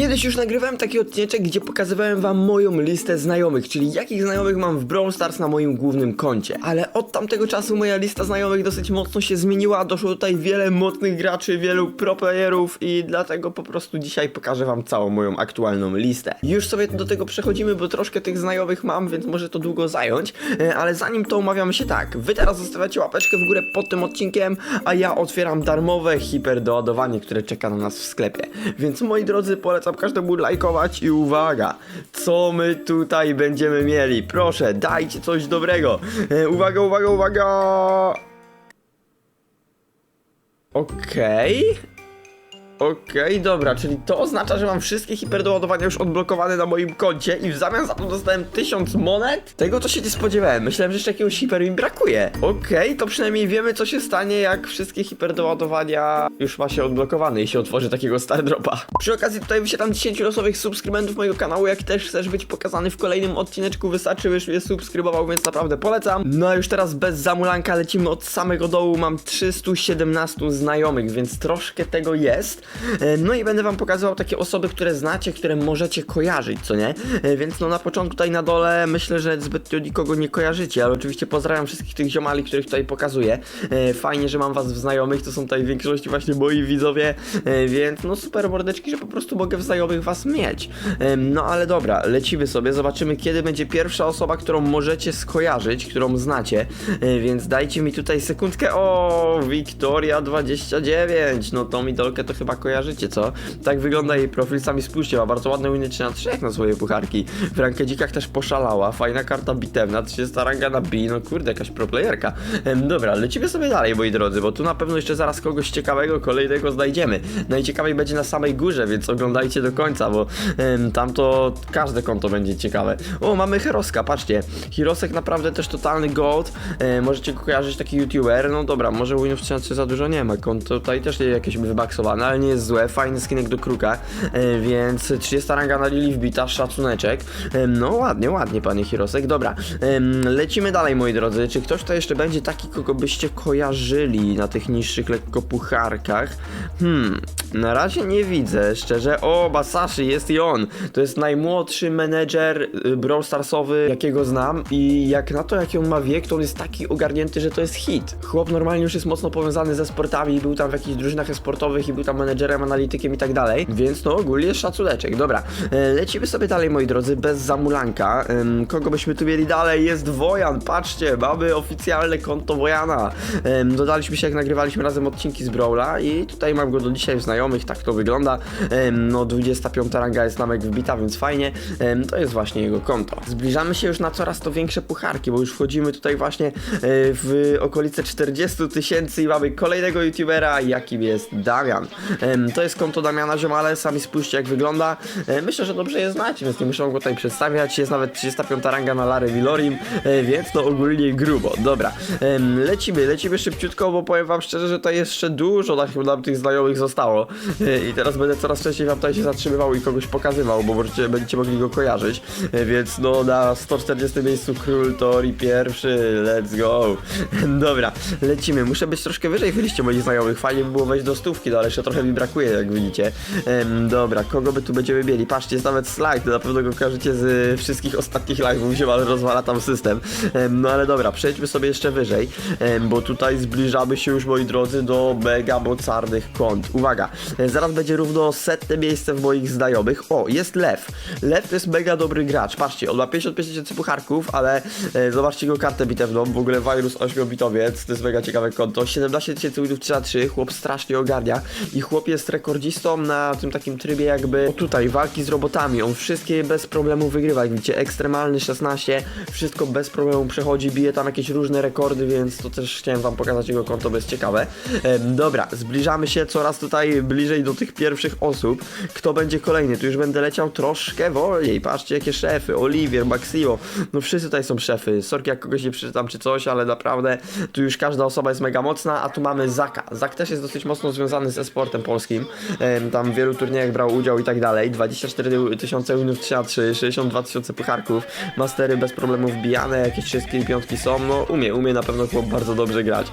Kiedyś już nagrywałem taki odcinek, gdzie pokazywałem wam moją listę znajomych, czyli jakich znajomych mam w Brawl Stars na moim głównym koncie. Ale od tamtego czasu moja lista znajomych dosyć mocno się zmieniła, doszło tutaj wiele mocnych graczy, wielu pro playerów i dlatego po prostu dzisiaj pokażę wam całą moją aktualną listę. Już sobie do tego przechodzimy, bo troszkę tych znajomych mam, więc może to długo zająć, E, ale zanim to umawiamy się tak. Wy teraz zostawiacie łapeczkę w górę pod tym odcinkiem, a ja otwieram darmowe hiperdoładowanie, które czeka na nas w sklepie. Więc moi drodzy, polecam każdemu lajkować i uwaga, co my tutaj będziemy mieli? Proszę, dajcie coś dobrego. E, uwaga, uwaga, uwaga! Okej. Okej, dobra, czyli to oznacza, że mam wszystkie hiperdoładowania już odblokowane na moim koncie i w zamian za to dostałem 1000 monet? Tego to się nie spodziewałem, myślałem, że jeszcze jakiegoś hiper mi brakuje. Okej, to przynajmniej wiemy co się stanie, jak wszystkie hiperdoładowania już ma się odblokowane i się otworzy takiego star dropa. Przy okazji tutaj wysiadam 10 losowych subskrybentów mojego kanału, jak też chcesz być pokazany w kolejnym odcineczku, wystarczy, byś mnie subskrybował, więc naprawdę polecam. No a już teraz bez zamulanka lecimy od samego dołu, mam 317 znajomych, więc troszkę tego jest. E, No i będę wam pokazywał takie osoby, które znacie, które możecie kojarzyć, co nie? E, Więc no na początku tutaj na dole myślę, że zbytnio nikogo nie kojarzycie, ale oczywiście pozdrawiam wszystkich tych ziomali, których tutaj pokazuję. E, Fajnie, że mam was w znajomych, to są tutaj w większości właśnie moi widzowie, więc no super mordeczki, że po prostu mogę w znajomych was mieć. No ale dobra, lecimy sobie, zobaczymy kiedy będzie pierwsza osoba, którą możecie skojarzyć, którą znacie, więc dajcie mi tutaj sekundkę. O, Wiktoria 29, no tą idolkę to chyba kojarzycie, co? Tak wygląda jej profil, sami spójrzcie, ma bardzo ładne winy 3 na 3 na swoje pucharki. W rankedzikach też poszalała, fajna karta bitewna, 30 ranga na B, no kurde, jakaś proplayerka. Em, dobra, lecimy sobie dalej, moi drodzy, bo tu na pewno jeszcze zaraz kogoś ciekawego, kolejnego znajdziemy. Najciekawiej będzie na samej górze, więc oglądajcie do końca, bo tam to każde konto będzie ciekawe. O, mamy Heroska, patrzcie. Hirosek naprawdę też totalny gold, e, możecie kojarzyć, taki youtuber, no dobra, może winów 3 na 3 za dużo nie ma, konto tutaj też jakieś wybaksowane, ale nie jest złe, fajny skinek do kruka, e, więc 30 ranga na Lili wbita, szacuneczek. E, no ładnie, ładnie panie Hirosek, dobra. Em, lecimy dalej moi drodzy, czy ktoś to jeszcze będzie taki, kogo byście kojarzyli na tych niższych lekko pucharkach? Hmm, na razie nie widzę, szczerze. O, Basashi, jest i on. To jest najmłodszy menedżer Brawl Starsowy, jakiego znam i jak na to, jaki on ma wiek, to on jest taki ogarnięty, że to jest hit. Chłop normalnie już jest mocno powiązany ze sportami, był tam w jakichś drużynach sportowych i był tam menedżerem, analitykiem i tak dalej, więc no ogólnie szacuneczek. Dobra, e, lecimy sobie dalej, moi drodzy, bez zamulanka. Kogo byśmy tu mieli dalej? Jest Wojan, patrzcie, mamy oficjalne konto Wojana. Dodaliśmy się, jak nagrywaliśmy razem odcinki z Brawla i tutaj mam go do dzisiaj w znajomych, tak to wygląda. No 25 ranga jest namek wbita, więc fajnie. To jest właśnie jego konto. Zbliżamy się już na coraz to większe pucharki, bo już wchodzimy tutaj właśnie e, w okolice 40 tysięcy i mamy kolejnego youtubera, jakim jest Damian. To jest konto Damiana Ziomale, sami spójrzcie jak wygląda. Myślę, że dobrze je znacie, więc nie muszę go tutaj przedstawiać. Jest nawet 35 ranga na Larry Vilorim, e, więc no ogólnie grubo. Dobra, lecimy, lecimy szybciutko, bo powiem wam szczerze, że tutaj jeszcze dużo tak nam tych znajomych zostało. E, I teraz będę coraz częściej wam tutaj się zatrzymywał i kogoś pokazywał, bo możecie, będziecie mogli go kojarzyć. E, Więc no na 140 miejscu Król Tori pierwszy, let's go. Dobra, lecimy. Muszę być troszkę wyżej w liście moich znajomych. Fajnie by było wejść do stówki, no ale jeszcze trochę mi brakuje, jak widzicie. Em, dobra, kogo by tu będziemy mieli? Patrzcie, jest nawet slajd, na pewno go kojarzycie z y, wszystkich ostatnich live'ów, się rozwala tam system. Em, no ale dobra, przejdźmy sobie jeszcze wyżej, em, bo tutaj zbliżamy się już, moi drodzy, do mega mocarnych kont. Uwaga, e, zaraz będzie równo setne miejsce w moich znajomych. O, jest Lew. Lew to jest mega dobry gracz. Patrzcie, on ma 55 tysięcy pucharków, ale e, zobaczcie jego kartę bitewną. W ogóle wirus 8-bitowiec, to jest mega ciekawe konto. 17 tysięcy winów 3 na 3, chłop strasznie ogarnia i chłop jest rekordzistą na tym takim trybie jakby o tutaj, walki z robotami. On wszystkie bez problemu wygrywa. Jak widzicie, ekstremalny 16, wszystko bez problemu przechodzi, bije tam jakieś różne rekordy, więc to też chciałem wam pokazać jego konto, bo jest ciekawe. Em, dobra, zbliżamy się coraz tutaj bliżej do tych pierwszych osób. Kto będzie kolejny? Tu już będę leciał troszkę wolniej. Patrzcie, jakie szefy. Olivier, Maximo. No wszyscy tutaj są szefy. Sorki, jak kogoś nie przeczytam czy coś, ale naprawdę tu już każda osoba jest mega mocna, a tu mamy Zaka. Zak też jest dosyć mocno związany ze sportem. Em, Tam w wielu turniejach brał udział i tak dalej. 24 tysiące winów 3 3 62 tysiące pucharków, mastery bez problemu wbijane, jakieś wszystkie i piątki są, no umie, umie na pewno chłop bardzo dobrze grać.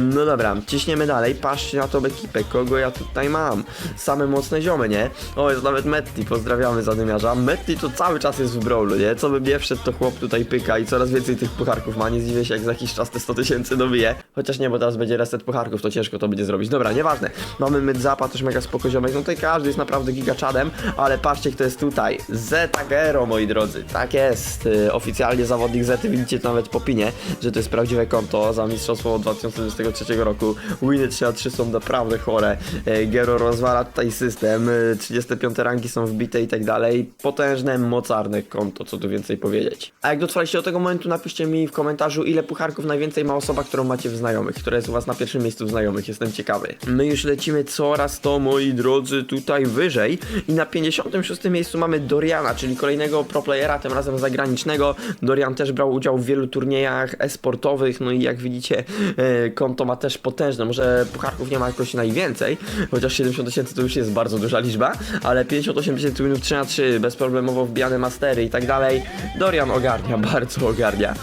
No dobra, ciśniemy dalej, patrzcie na tą ekipę, kogo ja tutaj mam. Same mocne ziomy, nie? O, jest nawet Metti, pozdrawiamy zadymiarza. Metti to cały czas jest w brawlu, nie? Co by nie wszedł, to chłop tutaj pyka i coraz więcej tych pucharków ma, nie zdziwię się jak za jakiś czas te 100 tysięcy dobije. Chociaż nie, bo teraz będzie reset pucharków, to ciężko to będzie zrobić. Dobra, nieważne. Mamy Mydzapa, też mega spoko ziomek, no tutaj każdy jest naprawdę gigaczadem, ale patrzcie kto jest tutaj. Zetagero, moi drodzy. Tak jest, y, oficjalnie zawodnik Zety, widzicie to nawet po pinie, że to jest prawdziwe konto za mistrzostwo 2023 roku. Winy 3 na 3 są naprawdę chore. E, Gero rozwala tutaj system, y, 35 rangi są wbite i tak dalej. Potężne, mocarne konto, co tu więcej powiedzieć. A jak dotrwaliście do tego momentu, napiszcie mi w komentarzu, ile pucharków najwięcej ma osoba, którą macie w znajomych, która jest u was na pierwszym miejscu w znajomych, jestem ciekawy. My już lecimy coraz to, moi drodzy, tutaj wyżej i na 56 miejscu mamy Doriana, czyli kolejnego proplayera, tym razem zagranicznego. Dorian też brał udział w wielu turniejach e-sportowych, no i jak widzicie, e, konto ma też potężne, może pucharków nie ma jakoś najwięcej, chociaż 70 tysięcy to już jest bardzo duża liczba, ale 58 tysięcy winów 3 na 3 bezproblemowo wbijane mastery i tak dalej. Dorian ogarnia, bardzo ogarnia.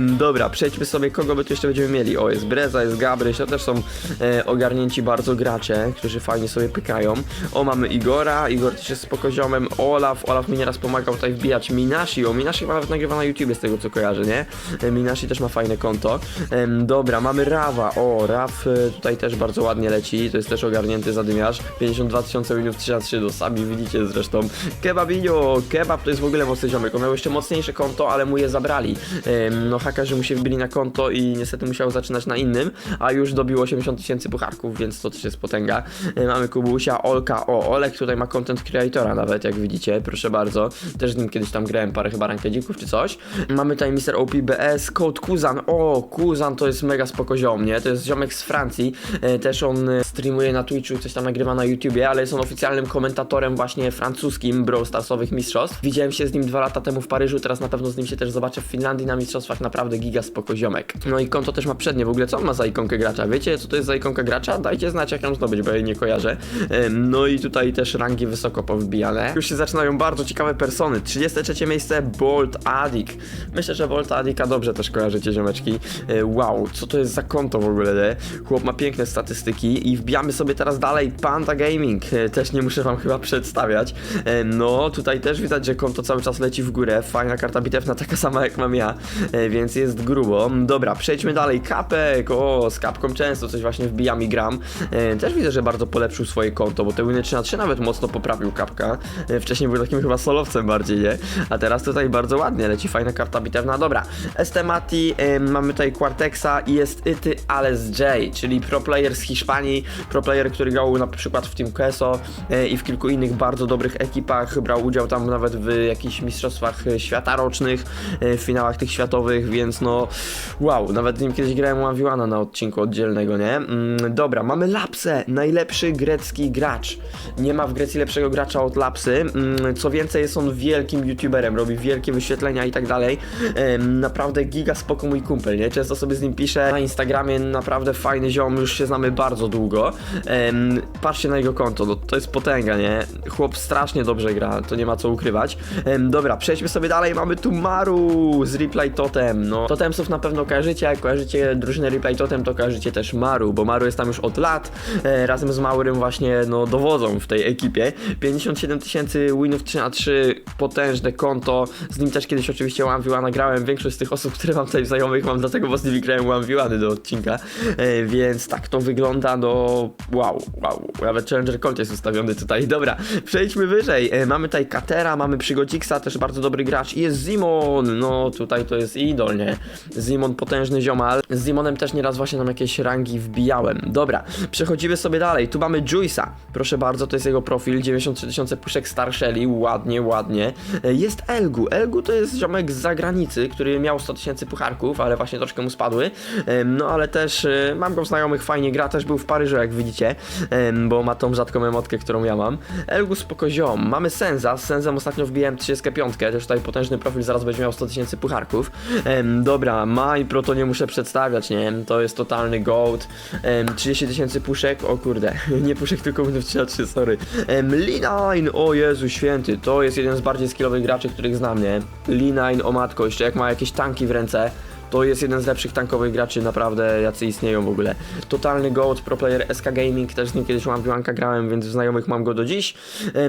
Dobra, przejdźmy sobie, kogo by tu jeszcze będziemy mieli. O, jest Breza, jest Gabryś, to też są e, ogarnięci bardzo gracze, którzy fajnie sobie pykają. O, mamy Igora, Igor też jest spoko ziomem, Olaf, Olaf mi nieraz pomagał tutaj wbijać Minashi, o, Minashi chyba nawet nagrywa na YouTubie z tego co kojarzę, nie? E, Minashi też ma fajne konto. Dobra, mamy Rawa, o, Raw e, tutaj też bardzo ładnie leci, to jest też ogarnięty zadymiarz. 52 tysiące winów 3 na 3 do sami widzicie zresztą. Kebabinio, kebab to jest w ogóle mocny ziomek, on miał jeszcze mocniejsze konto, ale mu je zabrali. No hakarzy mu się wbili na konto i niestety musiał zaczynać na innym, a już dobił 80 tysięcy pucharków, więc to też jest potęga. E, mamy Kubusia, Olka, o, Olek tutaj ma content creatora nawet, jak widzicie, proszę bardzo. Też z nim kiedyś tam grałem parę chyba rankedzików czy coś. Mamy tutaj Mr. OPBS, Code Kuzan, o, Kuzan to jest mega spoko nie? To jest ziomek z Francji, e, też on e, streamuje na Twitchu, coś tam nagrywa na YouTubie, ale jest on oficjalnym komentatorem właśnie francuskim Brawl Starsowych mistrzostw. Widziałem się z nim dwa lata temu w Paryżu, teraz na pewno z nim się też zobaczę w Finlandii na mistrzostwach, naprawdę giga spoko ziomek. No i konto też ma przednie, w ogóle co on ma za ikonkę gracza? Wiecie co to jest za ikonka gracza? Dajcie znać jak ją zdobyć, bo jej nie kojarzę. No i tutaj też rangi wysoko powbijane. Już się zaczynają bardzo ciekawe persony. 33 miejsce Bolt Addict. Myślę, że Bolt Addicta dobrze też kojarzycie ziomeczki. E, Wow, co to jest za konto w ogóle? nie? Chłop ma piękne statystyki i wbijamy sobie teraz dalej Panda Gaming. E, Też nie muszę wam chyba przedstawiać. E, No, tutaj też widać, że konto cały czas leci w górę. Fajna karta bitewna, taka sama jak mam ja, więc jest grubo. Dobra, przejdźmy dalej. Kapek, o, z kapką często coś właśnie wbijam i gram. Też widzę, że bardzo polepszył swoje konto, bo te winy 3 na 3 nawet mocno poprawił kapka. E, Wcześniej był takim chyba solowcem bardziej, nie? A teraz tutaj bardzo ładnie leci, fajna karta bitewna. Dobra, Estemati, mamy tutaj Quartexa i jest Ity Ales J, czyli pro player z Hiszpanii, pro player, który grał na przykład w Team Queso e, i w kilku innych bardzo dobrych ekipach, brał udział tam nawet w jakichś mistrzostwach e, świata rocznych, w finałach tych światowych, więc no wow, nawet nim kiedyś grałem v na odcinku oddzielnego, nie? Mm, dobra, mamy Lapsę, najlepszy grecki gracz. Nie ma w Grecji lepszego gracza od Lapsy. Mm, co więcej, jest on wielkim youtuberem, robi wielkie wyświetlenia i tak dalej. Naprawdę giga spoko mój kumpel, nie? Często sobie z nim piszę na Instagramie, naprawdę fajny ziom, już się znamy bardzo długo. Patrzcie na jego konto, no, to jest potęga, nie? Chłop strasznie dobrze gra, to nie ma co ukrywać. Dobra, przejdźmy sobie dalej, mamy tu Maru z Replay Totem. No, Totemsów na pewno kojarzycie, jak kojarzycie drużynę Replay Totem, to kojarzycie też Maru, bo Maru jest tam już od lat, e, razem z Maurym właśnie, no, dowodzą w tej ekipie. 57 tysięcy winów 3 na 3 potężne konto, z nim też kiedyś oczywiście One nagrałem, większość z tych osób, które mam tutaj znajomych mam dlatego, bo z nimi grałem One do odcinka, e, więc tak to wygląda, no, wow, wow, nawet Challenger Colt jest ustawiony tutaj, dobra, przejdźmy wyżej, e, mamy tutaj Katera, mamy Przygodziksa, też bardzo dobry gracz. I jest Zimon, no, tutaj to jest idol, nie? Zimon potężny ziomal, z Zimonem też nieraz właśnie nam jakieś rangi wbijałem, dobra, przechodzimy sobie dalej, tu mamy Juice'a, proszę bardzo, to jest jego profil, 93 tysiące puszek Star Shelly, ładnie, ładnie, E, jest Elgu, Elgu to jest ziomek z zagranicy, który miał 100 tysięcy pucharków, ale właśnie troszkę mu spadły, no ale też e, mam go znajomych, fajnie gra, też był w Paryżu jak widzicie, bo ma tą rzadką emotkę, którą ja mam. Elgus spoko ziom. Mamy Senza, z Senzem ostatnio wbiłem 35, też tutaj potężny profil, zaraz będzie miał 100 tysięcy pucharków. Dobra, pro to nie muszę przedstawiać, nie? To jest totalny gold. Em, 30 tysięcy puszek, o kurde, nie puszek, tylko 3 na 3, sorry. Em, Linine, o Jezu święty, to jest jeden z bardziej skillowych graczy, których znam, nie? Linine, o matko, jeszcze jak ma jakieś tanki w ręce, to jest jeden z lepszych tankowych graczy, naprawdę, jacy istnieją w ogóle. Totalny gold, pro player SK Gaming, też z nim kiedyś mam grałem, więc znajomych mam go do dziś.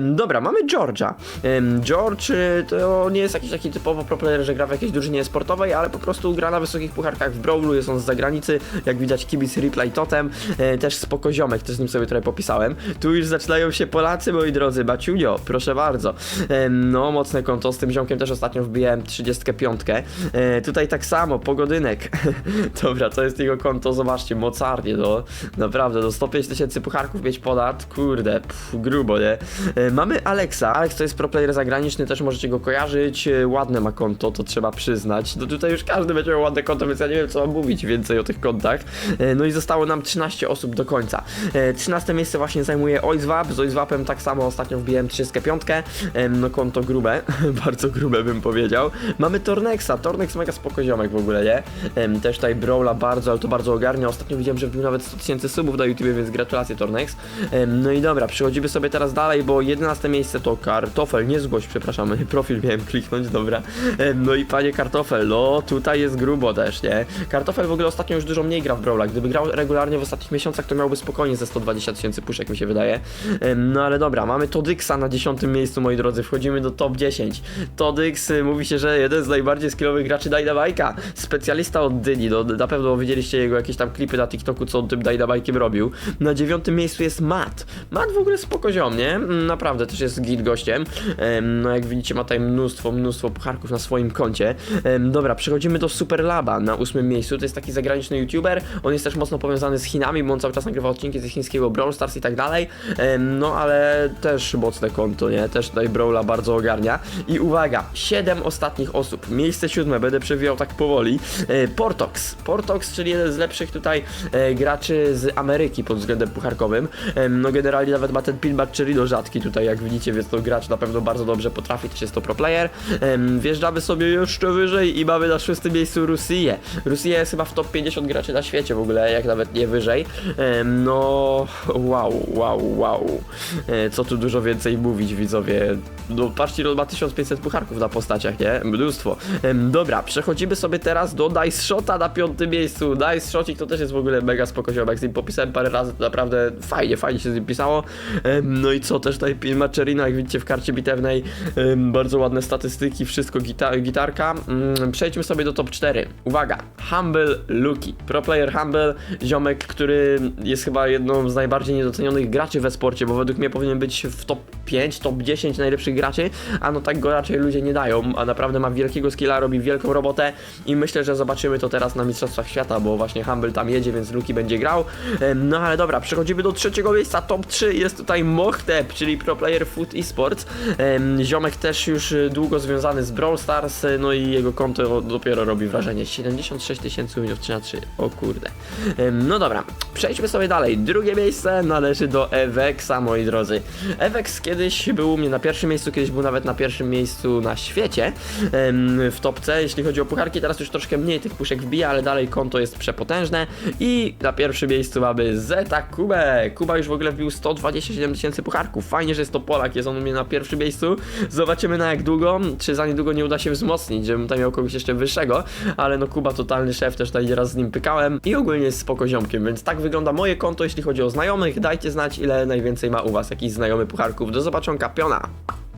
Dobra, mamy George'a. Em, George y, to nie jest jakiś taki typowo pro player, że gra w jakiejś drużynie sportowej, ale po prostu gra na wysokich pucharkach w Brawlu, jest on z zagranicy, jak widać kibic Replay Totem, e, też spoko ziomek, też z nim sobie trochę popisałem. Tu już zaczynają się Polacy, moi drodzy, Baciunio, proszę bardzo. No, mocne konto, z tym ziomkiem też ostatnio wbiłem 35. E, tutaj tak samo, pogodynek. Dobra, to jest jego konto, zobaczcie, mocarnie, no. Naprawdę, do 105 tysięcy pucharków mieć podat, kurde, grubo, nie? E, mamy Alexa, Alex to jest pro player zagraniczny, też możecie go kojarzyć, e, ładne ma konto, to trzeba przyznać. No tutaj już każdy będzie miał ładne konto, więc ja nie wiem, co mam mówić więcej o tych kontach. E, no i zostało nam 13 osób do końca. E, 13 miejsce właśnie zajmuje Oizwap, z Oizwapem tak samo ostatnio wbiłem 35, e, no konto grube, bardzo grube bym powiedział. Mamy Tornexa, Tornex mega spoko ziomek w ogóle, nie? Em, też tutaj Brawla bardzo, ale to bardzo ogarnia. Ostatnio widziałem, że wbił nawet 100 tysięcy subów na YouTubie, więc gratulacje Tornex. No i dobra, przechodzimy sobie teraz dalej, bo 11 miejsce to Kartofel, nie zgłoś, przepraszam, profil miałem kliknąć, dobra. No i panie Kartofel, no tutaj jest grubo też, nie? Kartofel w ogóle ostatnio już dużo mniej gra w Brawla. Gdyby grał regularnie w ostatnich miesiącach, to miałby spokojnie ze 120 tysięcy puszek, mi się wydaje. No ale dobra, mamy Todyxa na 10 miejscu, moi drodzy, wchodzimy do top 10. Todyx, y, mówi się, że jeden z najbardziej skillowych graczy Dynamite'a, specjalista od Dyni, no na pewno widzieliście jego jakieś tam klipy na TikToku, co on tym Dynamite'iem robił. Na dziewiątym miejscu jest Matt. Matt w ogóle spoko nie? Mm, Naprawdę, też jest git gościem. Em, no jak widzicie, ma tutaj mnóstwo, mnóstwo pucharków na swoim koncie. Dobra, przechodzimy do Superlaba na ósmym miejscu. To jest taki zagraniczny youtuber. On jest też mocno powiązany z Chinami, bo on cały czas nagrywa odcinki ze chińskiego Brawl Stars i tak dalej. No ale też mocne konto, nie? Też tutaj Brawla bardzo ogarnia. I uwaga, 7 ostatnich osób. Miejsce siódme, będę przewijał tak powoli. E, Portox. Portox, czyli jeden z lepszych tutaj e, graczy z Ameryki pod względem pucharkowym. No generalnie nawet ma ten pinback czyli do rzadki tutaj, jak widzicie, więc to gracz na pewno bardzo dobrze potrafi, też jest to pro player. Wjeżdżamy sobie jeszcze wyżej i mamy na szóstym miejscu Rusiję. Rusija jest chyba w top 50 graczy na świecie w ogóle, jak nawet nie wyżej. No, wow, wow, wow. E, co tu dużo więcej mówić, widzowie. No, patrzcie, on ma 1500 pucharków na postaciach, nie? Mnóstwo. Dobra, przechodzimy sobie teraz do Dice Shota na piątym miejscu. Dice Shotik to też jest w ogóle mega spoko ziomek. Z nim popisałem parę razy, to naprawdę fajnie, fajnie się z nim pisało. No i co, też tutaj Pin Macherina, jak widzicie w karcie bitewnej, bardzo ładne statystyki, wszystko gita gitarka. Mm, przejdźmy sobie do top 4. Uwaga, Humble Luki. Pro player Humble, ziomek, który jest chyba jedną z najbardziej niedocenionych graczy we sporcie, bo według mnie powinien być w top 5, top 10 najlepszych graczy, a no tak go raczej ludzie nie dają, a naprawdę ma wielkiego skilla, robi wielką robotę i myślę, że zobaczymy to teraz na Mistrzostwach Świata, bo właśnie Humble tam jedzie, więc Luki będzie grał. No ale dobra, przechodzimy do trzeciego miejsca, top 3 jest tutaj Mochtep, czyli pro player Food Esports. Ziomek też już y, długo związany z Brawl Stars, y, no i jego konto dopiero robi wrażenie. 76 tysięcy minut 3 na 3, o kurde. No dobra, przejdźmy sobie dalej. Drugie miejsce należy do Evexa, moi drodzy. Evex kiedyś był u mnie na pierwszym miejscu, kiedyś był nawet na pierwszym miejscu na świecie w topce, jeśli chodzi o pucharki. Teraz już troszkę mniej tych puszek wbija, ale dalej konto jest przepotężne. I na pierwszym miejscu mamy Zeta Kubę. Kuba już w ogóle wbił 127 tysięcy pucharków. Fajnie, że jest to Polak, jest on u mnie na pierwszym miejscu. Zobaczymy na jak długo, czy za niedługo nie uda się wzmocnić, żebym tam miał kogoś jeszcze wyższego. Ale no Kuba totalny szef, też tutaj nieraz z nim pykałem i ogólnie jest spoko ziomkiem, więc tak wygląda moje konto, jeśli chodzi o znajomych. Dajcie znać, ile najwięcej ma u was jakiś znajomy pucharków. Do zobaczonka, piona!